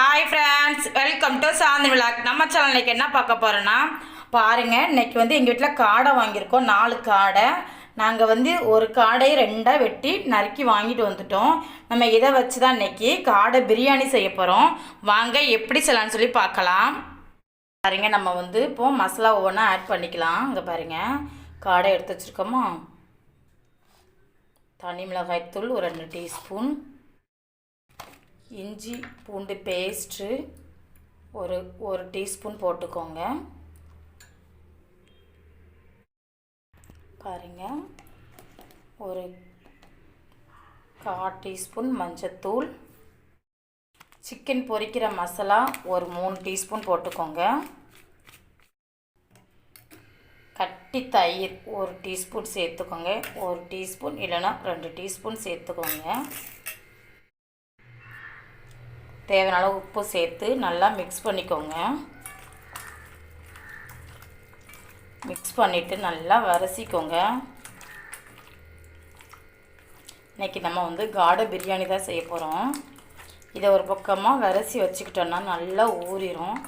Hi friends welcome to Shanti vlog நம்ம channel இன்னைக்கு என்ன பார்க்க போகிறோன்னா பாருங்கள் இன்றைக்கி வந்து எங்கள் வீட்டில் காடை வாங்கியிருக்கோம். நாலு காடை. நாங்கள் வந்து ஒரு காடையை ரெண்டாக வெட்டி நறுக்கி வாங்கிட்டு வந்துட்டோம். நம்ம இதை வச்சு தான் இன்றைக்கி காடை பிரியாணி செய்ய போகிறோம் வாங்க எப்படி செய்யலாம்னு சொல்லி பார்க்கலாம். பாருங்கள் நம்ம வந்து இப்போது மசாலா ஒவ்வொன்றா ஆட் பண்ணிக்கலாம். இங்கே பாருங்கள் காடை எடுத்து வச்சுருக்கோமா? தனி மிளகாய்த்தூள் ஒரு ரெண்டு டீஸ்பூன். இஞ்சி பூண்டு பேஸ்ட்டு ஒரு ஒரு டீஸ்பூன் போட்டுக்கோங்க. பாருங்க. ஒரு கால் டீஸ்பூன் மஞ்சத்தூள். சிக்கன் பொரிக்கிற மசாலா ஒரு மூணு டீஸ்பூன் போட்டுக்கோங்க. கட்டி தயிர் ஒரு டீஸ்பூன் சேர்த்துக்கோங்க. ஒரு டீஸ்பூன் இல்லைன்னா ரெண்டு டீஸ்பூன் சேர்த்துக்கோங்க. தேவையான உப்பு சேர்த்து நல்லா மிக்ஸ் பண்ணிக்கோங்க. மிக்ஸ் பண்ணிவிட்டு நல்லா வரசிக்கோங்க இன்றைக்கி நம்ம வந்து காடை பிரியாணி தான் செய்ய போகிறோம் இதை ஒரு பக்கமாக விரசி வச்சுக்கிட்டோன்னா நல்லா ஊறிடும்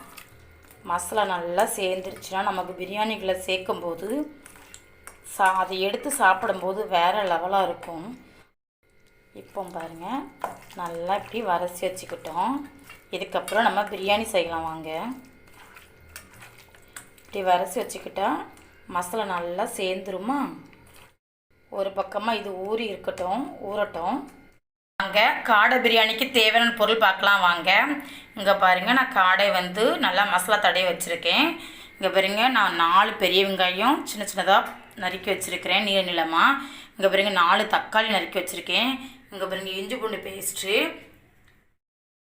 மசாலா நல்லா சேர்ந்துருச்சுன்னா நமக்கு பிரியாணிகளை சேர்க்கும்போது சா அதை எடுத்து சாப்பிடும்போது வேறு லெவலாக இருக்கும். இப்போ பாருங்கள் நல்லா இப்படி வரைச்சி வச்சுக்கிட்டோம். இதுக்கப்புறம் நம்ம பிரியாணி செய்யலாம் வாங்க. இப்படி வரைச்சி வச்சுக்கிட்டா மசாலா நல்லா சேர்ந்துருமா? ஒரு பக்கமாக இது ஊறி இருக்கட்டும் ஊறட்டும். வாங்க காடை பிரியாணிக்கு தேவையான பொருள் பார்க்கலாம் வாங்க. இங்கே பாருங்கள் நான் காடை வந்து நல்லா மசாலா தடைய வச்சுருக்கேன். இங்கே பாருங்க நான் நாலு பெரிய வெங்காயம் சின்ன சின்னதாக நறுக்கி வச்சுருக்கிறேன் நீர் நிலமாக இங்கே பாருங்க நாலு தக்காளி நறுக்கி வச்சுருக்கேன். இங்கே பாருங்க இஞ்சி பூண்டு பேஸ்ட்டு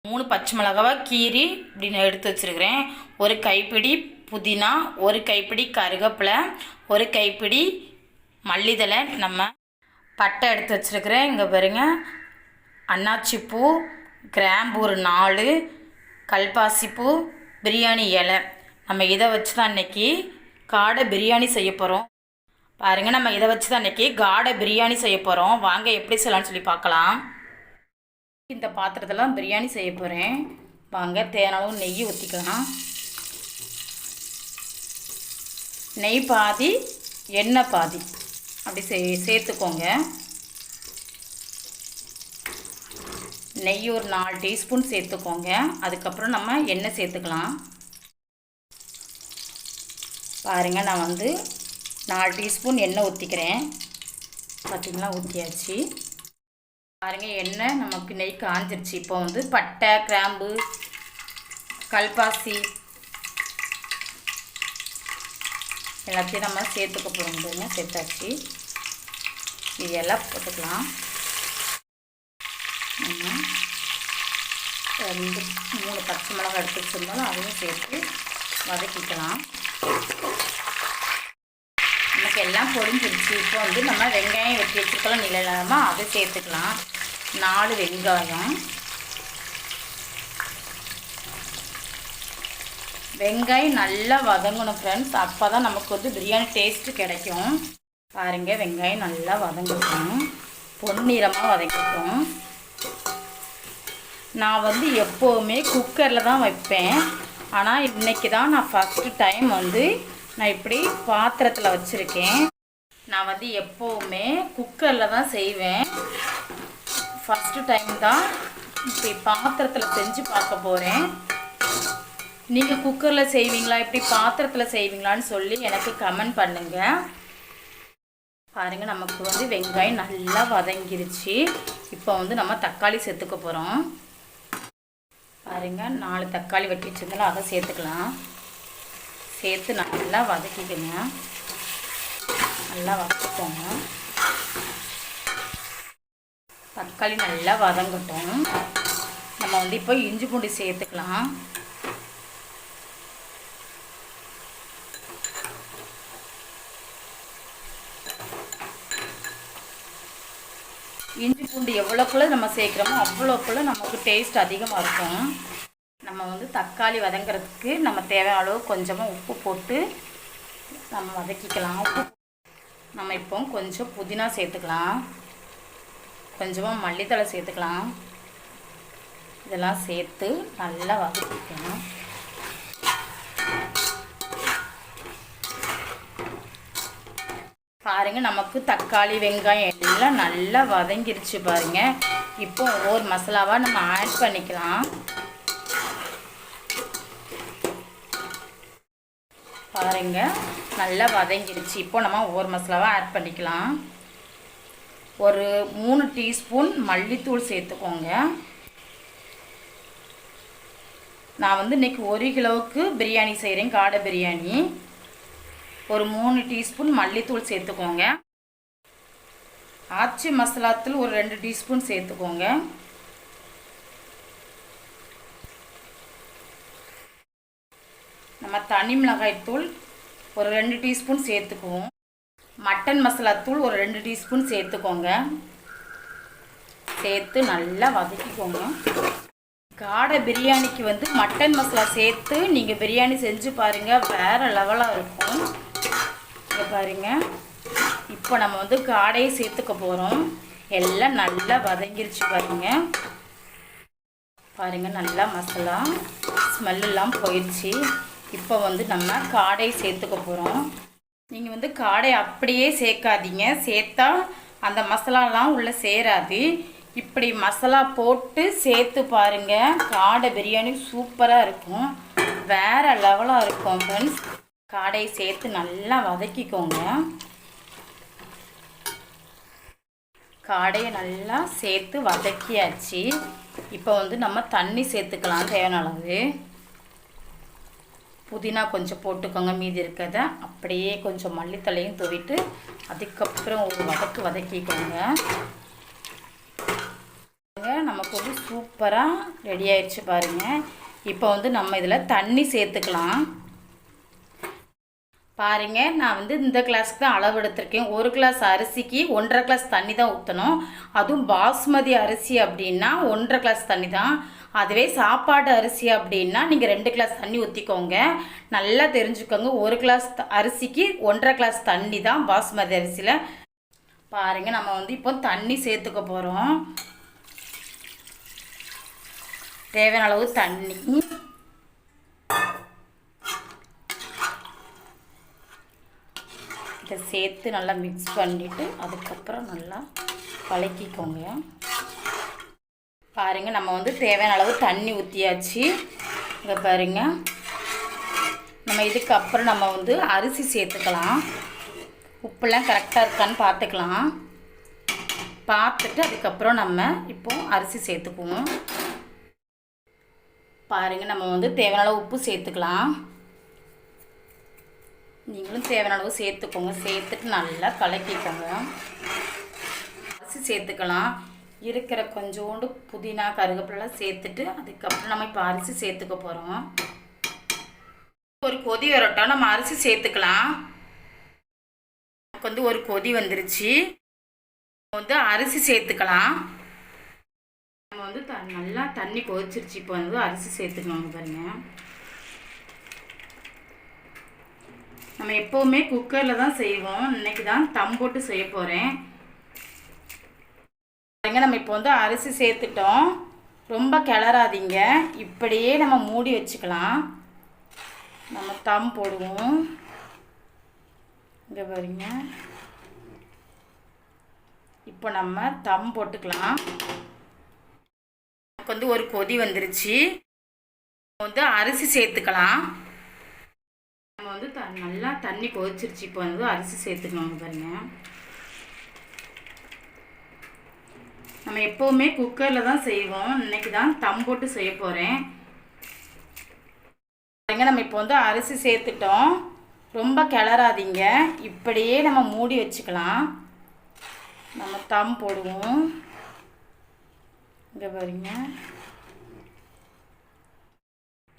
மூணு பச்சை மிளகாவை கீரி இப்படி நான் எடுத்து வச்சுருக்கிறேன். ஒரு கைப்பிடி புதினா ஒரு கைப்பிடி கருவேப்பிலை ஒரு கைப்பிடி மல்லிதழை நம்ம பட்டை எடுத்து வச்சுருக்கிறேன். இங்கே பாருங்க அன்னாச்சி பூ கிராம்பு ஒரு நாலு கல்பாசி பூ பிரியாணி இலை. நம்ம இதை வச்சு தான் இன்றைக்கி காடை பிரியாணி செய்ய போகிறோம் பாருங்கள் நம்ம இதை வச்சு தான் இன்றைக்கி காடை பிரியாணி செய்ய போகிறோம் வாங்க எப்படி செய்யலாம்னு சொல்லி பார்க்கலாம். இந்த பாத்திரத்தெல்லாம் பிரியாணி செய்ய போகிறேன் வாங்க தேனாலும் நெய் ஊற்றிக்கலாம் நெய் பாதி எண்ணெய் பாதி. அப்படி சே சேர்த்துக்கோங்க. நெய் ஒரு நாலு டீஸ்பூன் சேர்த்துக்கோங்க. அதுக்கப்புறம் நம்ம எண்ணெய் சேர்த்துக்கலாம். பாருங்கள் நான் வந்து நாலு டீஸ்பூன் எண்ணெய் ஊற்றிக்கிறேன் பார்த்திங்களா ஊற்றியாச்சு பாருங்கள் எண்ணெய் நமக்கு நெய் காஞ்சிருச்சு. இப்போ வந்து பட்டை கிராம்பு கல்பாசி எல்லாத்தையும் நம்ம சேர்த்துக்க போகிறோம் சேர்த்தாச்சு. இது எல்லாம் போட்டுக்கலாம் ரெண்டு மூணு பச்சை மிளகாய் எடுத்து வச்சுருந்தாலும் அதையும் சேர்த்து வதக்கிக்கலாம். நமக்கு எல்லாம் பொரிஞ்சிருச்சு. இப்போ வந்து நம்ம வெங்காயம் வெட்டி வச்சுருக்கலாம் நிலையிலாமல் அதை சேர்த்துக்கலாம். நாலு வெங்காயம். வெங்காயம் நல்லா வதங்கணும் ஃப்ரெண்ட்ஸ் அப்போ தான் நமக்கு வந்து பிரியாணி டேஸ்ட்டு கிடைக்கும். பாருங்கள் வெங்காயம் நல்லா வதங்கட்டும். பொன்னிறமாக வதங்கட்டும். நான் வந்து எப்போவுமே குக்கரில் தான் வைப்பேன். ஆனால் இன்றைக்கி தான் நான் ஃபஸ்ட்டு டைம் வந்து நான் இப்படி பாத்திரத்தில் வச்சுருக்கேன். நான் வந்து எப்போவுமே குக்கரில் தான் செய்வேன். ஃபஸ்ட்டு டைம் தான் இப்படி பாத்திரத்தில் செஞ்சு பார்க்க போகிறேன் நீங்கள் குக்கரில் செய்வீங்களா? இப்படி பாத்திரத்தில் செய்வீங்களான்னு சொல்லி எனக்கு கமெண்ட் பண்ணுங்கள் பாருங்கள் நமக்கு வந்து வெங்காயம் நல்லா வதங்கிருச்சு. இப்போ வந்து நம்ம தக்காளி சேர்த்துக்க போகிறோம் பாருங்கள் நாலு தக்காளி வெட்டி வச்சிருந்தாலும் அதை சேர்த்துக்கலாம். சேர்த்து நல்லா வதக்கிக்கணும் நல்லா வதக்கிக்கோங்க. தக்காளி நல்லா வதங்கட்டும். நம்ம வந்து இப்போ இஞ்சி பூண்டு சேர்த்துக்கலாம். இஞ்சி பூண்டு எவ்வளோக்குள்ள நம்ம சேர்க்குறோமோ அவ்வளோக்குள்ளே நமக்கு டேஸ்ட் அதிகமாக இருக்கும். நம்ம வந்து தக்காளி வதங்கிறதுக்கு நம்ம தேவையான அளவு கொஞ்சமாக உப்பு போட்டு நம்ம வதக்கிக்கலாம். உப்பு நம்ம இப்போ கொஞ்சம் புதினா சேர்த்துக்கலாம். கொஞ்சமாக மல்லித்தலை சேர்த்துக்கலாம். இதெல்லாம் சேர்த்து நல்லா வதக்கிக்கணும் பாருங்கள் நமக்கு தக்காளி வெங்காயம் எல்லாம் நல்லா வதங்கிருச்சு பாருங்கள் இப்போ ஒவ்வொரு மசாலாவாக நம்ம ஆட் பண்ணிக்கலாம். பாருங்க. நல்லா வதங்கிடுச்சு. இப்போ நம்ம ஒவ்வொரு மசாலாவாக ஆட் பண்ணிக்கலாம். ஒரு மூணு டீஸ்பூன் மல்லித்தூள் சேர்த்துக்கோங்க. நான் வந்து இன்றைக்கி ஒரு கிலோவுக்கு பிரியாணி செய்கிறேன் காடை பிரியாணி. ஒரு மூணு டீஸ்பூன் மல்லித்தூள் சேர்த்துக்கோங்க. ஆச்சி மசாலாத்தூள் ஒரு ரெண்டு டீஸ்பூன் சேர்த்துக்கோங்க. நம்ம தனி மிளகாய்த்தூள் ஒரு ரெண்டு டீஸ்பூன் சேர்த்துக்குவோம். மட்டன் மசாலாத்தூள் ஒரு ரெண்டு டீஸ்பூன் சேர்த்துக்கோங்க. சேர்த்து நல்லா வதக்கிக்கோங்க. காடை பிரியாணிக்கு வந்து மட்டன் மசாலா சேர்த்து நீங்கள் பிரியாணி செஞ்சு பாருங்கள் வேறு லெவலாக இருக்கும். இங்கே பாருங்கள் இப்போ நம்ம வந்து காடையை சேர்த்துக்க போகிறோம் எல்லாம் நல்லா வதங்கிருச்சு பாருங்க. பாருங்கள் நல்லா மசாலா ஸ்மெல்லாம் போயிடுச்சு. இப்போ வந்து நம்ம காடையை சேர்த்துக்க போகிறோம் நீங்கள் வந்து காடை அப்படியே சேர்க்காதீங்க. சேர்த்தா அந்த மசாலாலாம் உள்ளே சேராது. இப்படி மசாலா போட்டு சேர்த்து பாருங்க. காடை பிரியாணி சூப்பராக இருக்கும். வேறு லெவலாக இருக்கும் ஃப்ரெண்ட்ஸ் காடையை சேர்த்து நல்லா வதக்கிக்கோங்க. காடையை நல்லா சேர்த்து வதக்கியாச்சு. இப்போ வந்து நம்ம தண்ணி சேர்த்துக்கலாம் தேவையான அளவு. புதினா கொஞ்சம் போட்டுக்கோங்க. மீதி இருக்கிறத அப்படியே கொஞ்சம் மல்லித்தலையும் துவிட்டு அதுக்கப்புறம் ஒரு வதக்கு வதக்கிக்கோங்க. நமக்கு வந்து சூப்பராக ரெடி ஆயிடுச்சு பாருங்கள் இப்போ வந்து நம்ம இதில் தண்ணி சேர்த்துக்கலாம். பாருங்க நான் வந்து இந்த கிளாஸ்க்கு தான் அளவு எடுத்திருக்கேன். ஒரு கிளாஸ் அரிசிக்கு ஒன்றரை கிளாஸ் தண்ணி தான் ஊற்றணும் அதுவும் பாஸ்மதி அரிசி அப்படின்னா ஒன்றரை கிளாஸ் தண்ணி தான். அதுவே சாப்பாடு அரிசி அப்படின்னா நீங்கள் ரெண்டு கிளாஸ் தண்ணி ஊற்றிக்கோங்க நல்லா தெரிஞ்சுக்கோங்க. ஒரு கிளாஸ் அரிசிக்கு ஒன்றரை கிளாஸ் தண்ணி தான் பாஸ்மதி அரிசியில். பாருங்கள் நம்ம வந்து இப்போ தண்ணி சேர்த்துக்க போகிறோம் தேவையான அளவு தண்ணி. இதை சேர்த்து நல்லா மிக்ஸ் பண்ணிவிட்டு அதுக்கப்புறம் நல்லா கலக்கிக்கோங்க பாருங்கள் நம்ம வந்து தேவையான அளவு தண்ணி ஊற்றியாச்சு இங்கே பாருங்கள் நம்ம இதுக்கப்புறம் நம்ம வந்து அரிசி சேர்த்துக்கலாம். உப்புலாம் கரெக்டாக இருக்கான்னு பார்த்துக்கலாம். பார்த்துட்டு அதுக்கப்புறம் நம்ம இப்போ அரிசி சேர்த்துக்குவோம். பாருங்கள் நம்ம வந்து தேவையான அளவு உப்பு சேர்த்துக்கலாம். நீங்களும் தேவையான அளவு சேர்த்துக்கோங்க. சேர்த்துட்டு நல்லா கலக்கிக்கோங்க. அரிசி சேர்த்துக்கலாம். இருக்கிற கொஞ்சோண்டு புதினா கருகப்பிலாம் சேர்த்துட்டு அதுக்கப்புறம் நம்ம இப்போ அரிசி சேர்த்துக்க போகிறோம் ஒரு கொதி வரட்டும் நம்ம அரிசி சேர்த்துக்கலாம். நமக்கு வந்து ஒரு கொதி வந்துருச்சு. வந்து அரிசி சேர்த்துக்கலாம். நம்ம வந்து த நல்லா தண்ணி கொதிச்சிருச்சு. இப்போ வந்து அரிசி சேர்த்துக்கணும் பாருங்க. நம்ம எப்போவுமே குக்கரில் தான் செய்வோம். இன்னைக்கு தான் தம் போட்டு செய்ய போகிறேன் பாருங்க நம்ம இப்போ வந்து அரிசி சேர்த்துட்டோம். ரொம்ப கிளறாதீங்க. இப்படியே நம்ம மூடி வச்சுக்கலாம். நம்ம தம் போடுவோம். இங்கே பாருங்க. இப்போ நம்ம தம் போட்டுக்கலாம். நமக்கு வந்து ஒரு கொதி வந்துருச்சு. வந்து அரிசி சேர்த்துக்கலாம். நம்ம வந்து த நல்லா தண்ணி கொதிச்சிருச்சு. இப்போ வந்து அரிசி சேர்த்துக்கணும் பாருங்கள் நம்ம எப்போவுமே குக்கரில் தான் செய்வோம். இன்னைக்கு தான் தம் போட்டு செய்ய போகிறேன் பாருங்க நம்ம இப்போ வந்து அரிசி சேர்த்துட்டோம். ரொம்ப கிளறாதீங்க. இப்படியே நம்ம மூடி வச்சுக்கலாம். நம்ம தம் போடுவோம். இங்கே பாருங்க.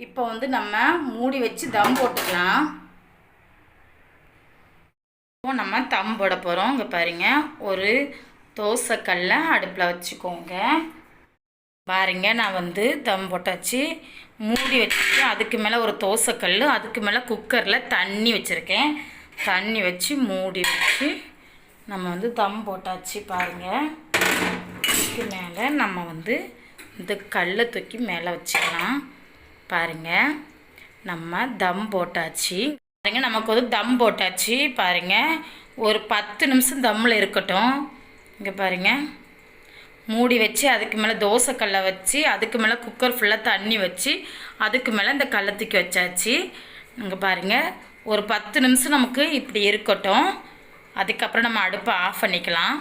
இப்போ வந்து நம்ம மூடி வச்சு தம் போட்டுக்கலாம். இப்போ நம்ம தம் போட போகிறோம் இங்கே பாருங்க. ஒரு தோசைக்கல்ல அடுப்பில் வச்சுக்கோங்க. பாருங்க நான் வந்து தம் போட்டாச்சு. மூடி வச்சுட்டு அதுக்கு மேலே ஒரு தோசைக்கல் அதுக்கு மேலே குக்கரில் தண்ணி வச்சுருக்கேன். தண்ணி வச்சு மூடி வச்சு நம்ம வந்து தம் போட்டாச்சு பாருங்கள் இதுக்கு மேலே நம்ம வந்து இந்த கல்லை தூக்கி மேலே வச்சுக்கலாம். பாருங்கள் நம்ம தம் போட்டாச்சு. பாருங்க நமக்கு வந்து தம் போட்டாச்சு. பாருங்க ஒரு பத்து நிமிஷம் தம்மில் இருக்கட்டும். இங்கே பாருங்க. மூடி வச்சு அதுக்கு மேலே தோசைக்கல்லை வச்சு அதுக்கு மேலே குக்கர் ஃபுல்லாக தண்ணி வச்சு அதுக்கு மேலே இந்த கல்லை தூக்கி வச்சாச்சு. இங்கே பாருங்கள் ஒரு பத்து நிமிஷம் நமக்கு இப்படி இருக்கட்டும். அதுக்கப்புறம் நம்ம அடுப்பை ஆஃப் பண்ணிக்கலாம்.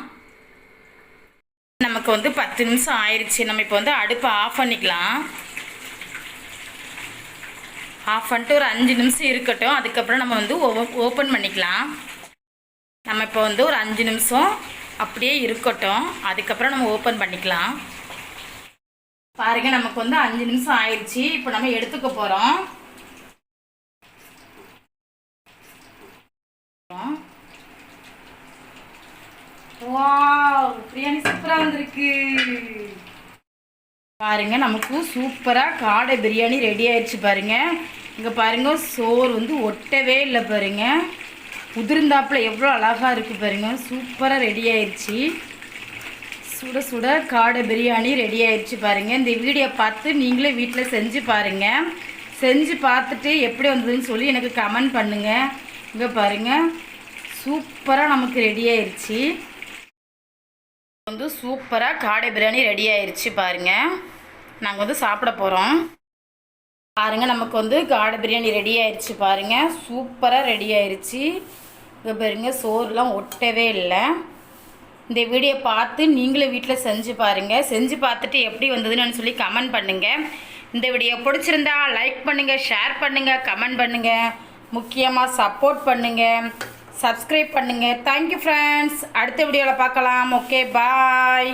நமக்கு வந்து பத்து நிமிஷம் ஆயிடுச்சு நம்ம இப்போ வந்து அடுப்பை ஆஃப் பண்ணிக்கலாம். ஆஃப் பண்ணிட்டு ஒரு அஞ்சு நிமிஷம் இருக்கட்டும். அதுக்கப்புறம் நம்ம வந்து ஓப்பன் பண்ணிக்கலாம். நம்ம இப்போ வந்து ஒரு அஞ்சு நிமிஷம் அப்படியே இருக்கட்டும். அதுக்கப்புறம் நம்ம ஓப்பன் பண்ணிக்கலாம். பாருங்க நமக்கு வந்து அஞ்சு நிமிஷம் ஆயிடுச்சு இப்போ நம்ம எடுத்துக்க போகிறோம் வாவ் பிரியாணி சூப்பராக வந்திருக்கு. பாருங்க நமக்கு சூப்பராக காடை பிரியாணி ரெடி ஆயிடுச்சு பாருங்க. இங்கே பாருங்க சோறு வந்து ஒட்டவே இல்லை பாருங்க. உதிர்ந்தாப்பில் எவ்வளோ அழகாக இருக்குது பாருங்க. சூப்பராக ரெடி ஆயிடுச்சு சுட சுட காடை பிரியாணி ரெடி ஆயிடுச்சு பாருங்கள் இந்த வீடியோ பார்த்து நீங்களே வீட்டில் செஞ்சு பாருங்கள் செஞ்சு பார்த்துட்டு எப்படி வந்ததுன்னு சொல்லி எனக்கு கமெண்ட் பண்ணுங்கள் இங்கே பாருங்க. சூப்பராக நமக்கு ரெடி ஆயிடுச்சு வந்து சூப்பராக காடை பிரியாணி ரெடி ஆயிடுச்சு பாருங்க. நாங்கள் வந்து சாப்பிட போகிறோம் பாருங்கள் நமக்கு வந்து காடை பிரியாணி ரெடி ஆயிடுச்சு பாருங்கள் சூப்பராக ரெடி ஆயிடுச்சு இங்கே பாருங்க சோறுலாம் ஒட்டவே இல்லை. இந்த வீடியோ பார்த்து நீங்களும் வீட்டில் செஞ்சு பாருங்கள் செஞ்சு பார்த்துட்டு எப்படி வந்ததுன்னு சொல்லி கமெண்ட் பண்ணுங்கள் இந்த வீடியோ பிடிச்சிருந்தா லைக் பண்ணுங்கள் ஷேர் பண்ணுங்கள் கமெண்ட் பண்ணுங்கள் முக்கியமாக சப்போர்ட் பண்ணுங்கள் சப்ஸ்கிரைப் பண்ணுங்கள் தேங்க்யூ ஃப்ரெண்ட்ஸ் அடுத்த வீடியோவில் பார்க்கலாம். Okay bye